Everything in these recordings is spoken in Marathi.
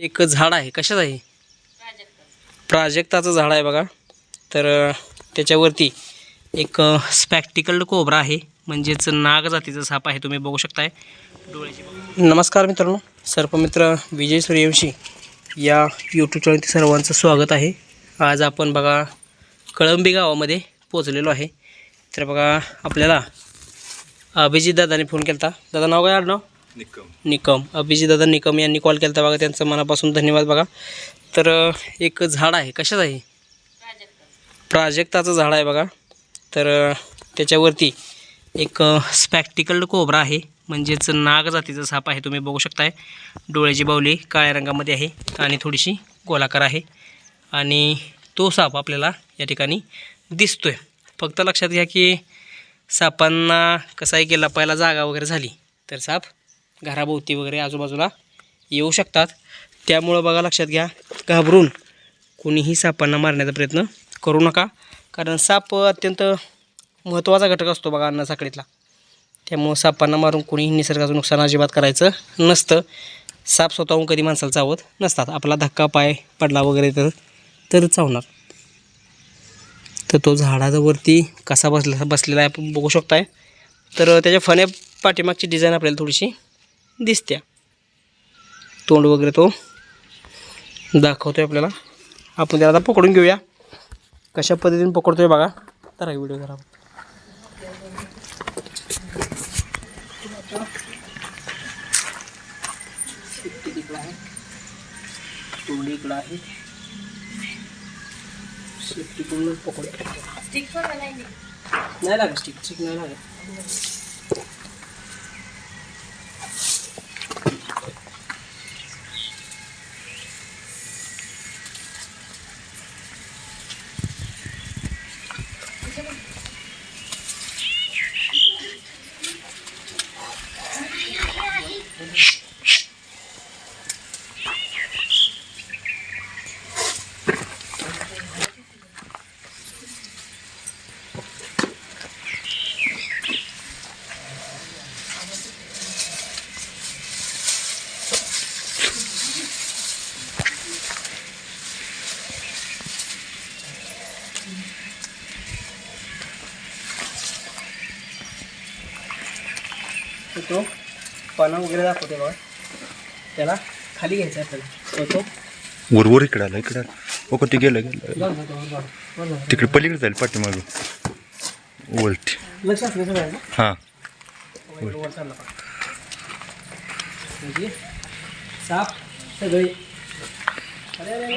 एक झाड आहे. कशाचं आहे? प्राजक्ताचं झाड आहे बघा. तर त्याच्यावरती एक स्पॅक्टिकल्ड कोबरा आहे. म्हणजेच नाग जातीचा साप आहे. तुम्ही बघू शकताय. डोळ्याची नमस्कार मित्रांनो. सर्पमित्र विजय सूर्यवंशी या यूट्यूब चॅनलवरती सर्वांचं स्वागत आहे. आज आपण बघा कळंबी गावामध्ये पोचलेलो आहे. तर बघा आपल्याला अभिजित दादाने फोन केला दादा नाव काय आडनाव? निकम. निकम. अभिजितदादा निकम यांनी कॉल केला बघा त्यांचं मनापासून धन्यवाद बघा. तर एक झाड आहे. कशाचं आहे? प्राजक्ताचं झाड आहे बघा. तर त्याच्यावरती एक स्पॅक्टिकल्ड कोबरा आहे. म्हणजेच नाग जातीचा साप आहे. तुम्ही बघू शकताय. डोळ्याची बावली काळ्या रंगामध्ये आहे आणि थोडीशी गोलाकार आहे. आणि तो साप आपल्याला या ठिकाणी दिसतोय. फक्त लक्षात घ्या की सापांना कसं आहे पहिला जागा वगैरे झाली तर साप घराभोवती वगैरे आजूबाजूला येऊ शकतात. त्यामुळं बघा लक्षात घ्या घाबरून कोणीही सापांना मारण्याचा प्रयत्न करू नका. कारण साप अत्यंत महत्त्वाचा घटक असतो बघा अन्न साखळीतला. त्यामुळं सापांना मारून कोणीही निसर्गाचं नुकसान अजिबात करायचं नसतं. साप स्वतःहून कधी माणसाला चावत नसतात. आपला धक्का पाय पडला वगैरे तर तर चावणार. तर तो झाडावरती कसा बसला बसलेला आहे आपण बघू शकताय. तर त्याच्या फण्या पाठीमागची डिझाईन आपल्याला थोडीशी दिसत्या तोंड वगैरे तो दाखवतोय आपल्याला. आपण त्याला आता पकडून घेऊया. कशा पद्धतीने पकडतोय बघा. तर व्हिडिओ करा. तोंड इकडं आहे. पकडूया नाही. लागत स्टिक स्टिक नाही लागत. तर तो पानं वगैरे दाखवते बघा. त्याला खाली घ्यायचं आपल्याला. तो वर वर इकडे आला इकडे आला. ओ का ते गेलं गेलं. तिकडे पलीकडे जाईल पाठीमागं. वलटी लक्ष असलं हां. वर चालला. म्हणजे साप सगळे. अरे, अरे,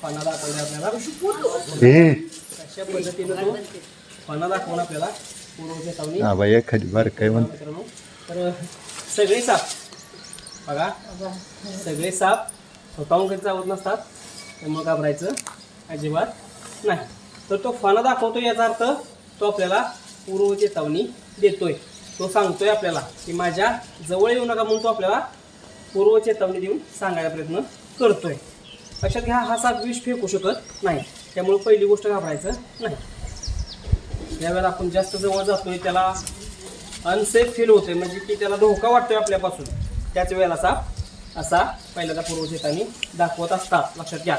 पाना दाखवला आपल्याला अशा पद्धतीनं तो पाना दाखवून आपल्याला पूर्व चेतावणी हा बाई एखादी बार काय म्हणते? मित्रांनो तर सगळे साप. बघा. सगळे साप स्वतःहून कधी चावत नसतात. त्यामुळे घाबरायचं अजिबात नाही. तर तो फणा दाखवतो याचा अर्थ तो आपल्याला पूर्व चेतावणी देतोय. तो सांगतोय आपल्याला की माझ्या जवळ येऊ नका म्हणून तो आपल्याला पूर्व चेतावणी देऊन सांगायचा प्रयत्न करतोय. लक्षात घ्या हा साप विष फेकू शकत नाही. त्यामुळे पहिली गोष्ट घाबरायचं नाही. ज्यावेळेला आपण जास्त जवळ जातोय त्याला अनसेफ फील होते म्हणजे की त्याला धोका वाटतोय आपल्यापासून त्याच वेळेला साप असा पहिल्यांदा पूर्वचेतानी दाखवत असतात. लक्षात घ्या.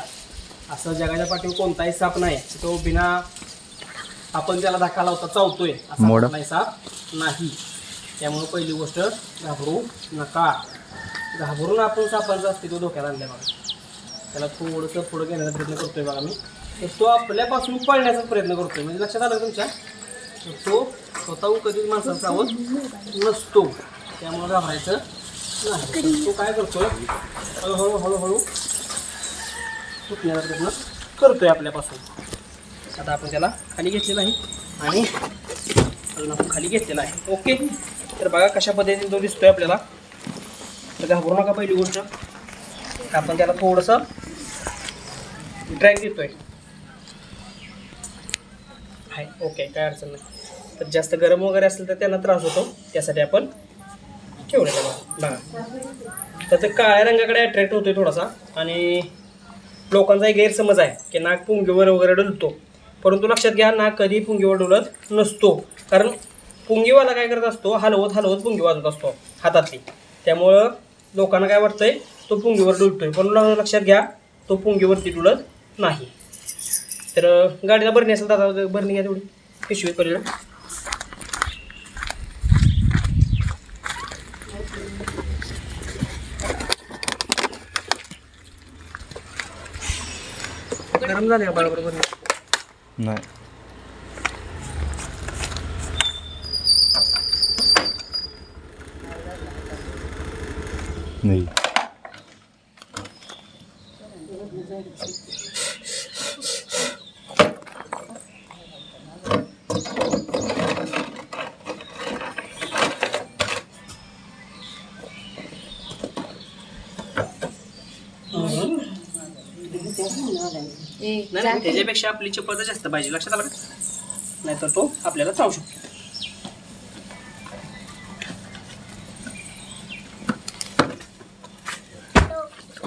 असं जगाच्या पाठीवर कोणताही साप नाही. तो बिना आपण त्याला धक्का लावता चावतोय असा. कुठलाही साप नाही. त्यामुळं पहिली गोष्ट घाबरू नका. घाबरून आपण सापांचं अस्तित्व धोक्यात आणलं बघा. त्याला थोडंसं पुढं घेण्याचा प्रयत्न करतोय बघा मी. तर तो आपल्यापासून पळण्याचा प्रयत्न करतोय. म्हणजे लक्षात आलं तुमच्या? तर तो स्वतःहून कधीच माणसाला चावत नसतो. त्यामुळं घाबरायचं नाही. तो काय करतोय? हळूहळू हळूहळू सुटण्याचा प्रयत्न करतोय आपल्यापासून. आता आपण त्याला खाली घेतलेला आहे. आणि आपण खाली घेतलेला आहे. ओके? तर बघा कशा पद्धतीने तो दिसतोय आपल्याला. तर घाबरू नका पहिली गोष्ट. आपण त्याला थोडंसं ड्रॅग देतोय. आहे ओके काय अडचण नाही. तर जास्त गरम वगैरे असेल तर त्यांना त्रास होतो. त्यासाठी आपण ठेवलं त्याला. बघा. तर ते काळ्या रंगाकडे अट्रॅक्ट होतोय थोडासा. आणि लोकांचा एक गैरसमज आहे की नाक पुंगीवर वगैरे डुलतो. परंतु लक्षात घ्या नाक कधी पुंगीवर डोलत नसतो. कारण पुंगीवाला काय करत असतो हलवत हलवत पुंगी वाजत असतो हातातली. त्यामुळं लोकांना काय वाटतंय तो पुंगीवर डुलतोय. पण लक्षात घ्या तो पुंगीवरती डुलत नाही. तर गाडीला भरणी असेल दादा भरणी घ्या तेवढी. पिशवीत पडलेला गरम झाले का बरोबर भरणी नाही. नाही. नाही त्याच्यापेक्षा आपली चपात जास्त पाहिजे. लक्षात आलं नाही तर तो आपल्याला चावू शकतो.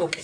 ओके